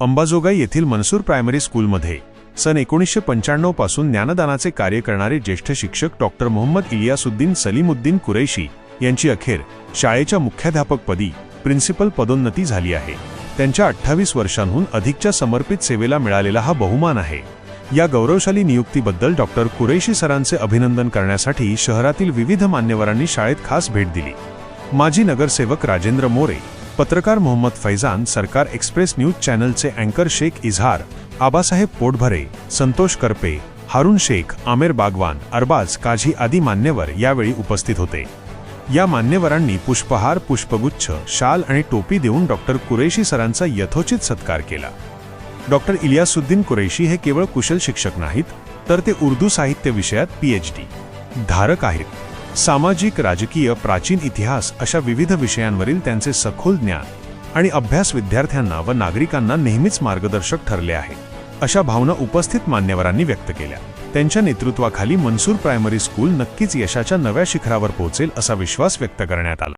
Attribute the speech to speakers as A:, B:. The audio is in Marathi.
A: अंबाजोगाई येथील मनसूर प्रायमरी स्कूलमध्ये सन एकोणीसशे पंच्याण्णवपासून ज्ञानदानाचे कार्य करणारे ज्येष्ठ शिक्षक डॉक्टर मोहम्मद इलियासुद्दीन सलीमुद्दीन कुरैशी यांची अखेर शाळेच्या मुख्याध्यापकपदी प्रिन्सिपल पदोन्नती झाली आहे. त्यांच्या अठ्ठावीस वर्षांहून अधिकच्या समर्पित सेवेला मिळालेला हा बहुमान आहे. या गौरवशाली नियुक्तीबद्दल डॉक्टर कुरैशी सरांचे अभिनंदन करण्यासाठी शहरातील विविध मान्यवरांनी शाळेत खास भेट दिली. माजी नगरसेवक राजेंद्र मोरे पत्रकार मोहम्मद फैजान सरकार एक्सप्रेस न्यूज चॅनलचे अँकर शेख इझहार आबासाहेब पोटभरे संतोष करपे हारून शेख आमेर बागवान अरबाज काझी आदी मान्यवर यावेळी उपस्थित होते. या मान्यवरांनी पुष्पहार पुष्पगुच्छ शाल आणि टोपी देऊन डॉक्टर कुरेशी सरांचा यथोचित सत्कार केला. डॉक्टर इलियासुद्दीन कुरेशी हे केवळ कुशल शिक्षक नाहीत तर ते उर्दू साहित्य विषयात पीएचडी धारक आहेत. सामाजिक राजकीय प्राचीन इतिहास अशा विविध विषयांवरील त्यांचे सखोल ज्ञान आणि अभ्यास विद्यार्थ्यांना व नागरिकांना नेहमीच मार्गदर्शक ठरले आहे. अशा भावना उपस्थित मान्यवरांनी व्यक्त केल्या. त्यांच्या नेतृत्वाखाली मनसूर प्रायमरी स्कूल नक्कीच यशाच्या नव्या शिखरावर पोहोचेल असा विश्वास व्यक्त करण्यात आला.